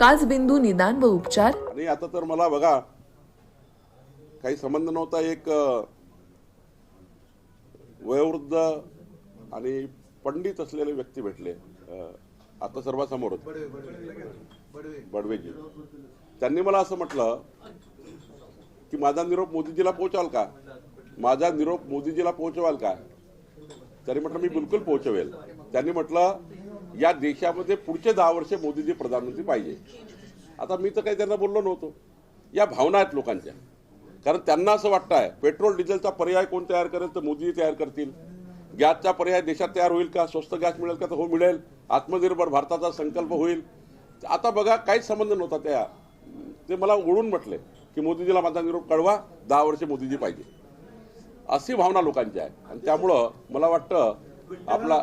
काचबिंदू निदान व उपचार? नाही आता तर मला बघा काही संबंध नव्हता. एक वयोवृद्ध आणि पंडित असलेले व्यक्ती भेटले. आता सर्वांसमोर बडवेजी. त्यांनी मला असं म्हटलं की माझा निरोप मोदीजीला पोहोचवाल का? माझा निरोप मोदीजीला पोहोचवाल का? त्यांनी म्हटलं मी बिलकुल पोहोचवेल. त्यांनी म्हटलं या देशामध्ये पुढचे दहा वर्षे मोदीजी प्रधानमंत्री पाहिजे. आता मी तर काही त्यांना बोललो नव्हतो. या भावना आहेत लोकांच्या. कारण त्यांना असं वाटतं आहे पेट्रोल डिझेलचा पर्याय कोण तयार करेल तर मोदीजी तयार करतील. गॅसचा पर्याय देशात तयार होईल का? स्वस्त गॅस मिळेल का? तर हो मिळेल. आत्मनिर्भर भारताचा संकल्प होईल. आता बघा काहीच संबंध नव्हता त्या. ते मला ओढून म्हटले की मोदीजीला माझा निरोप कळवा दहा वर्षे मोदीजी पाहिजे. अशी भावना लोकांची आहे आणि त्यामुळं मला वाटतं आपला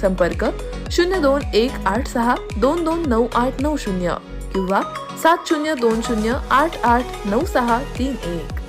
संपर्क शून्य दोन एक आठ सहा दोन दोन नऊ आठ नऊ शून्य किंवा सात शून्य दोन शून्य आठ आठ नऊ सहा तीन एक.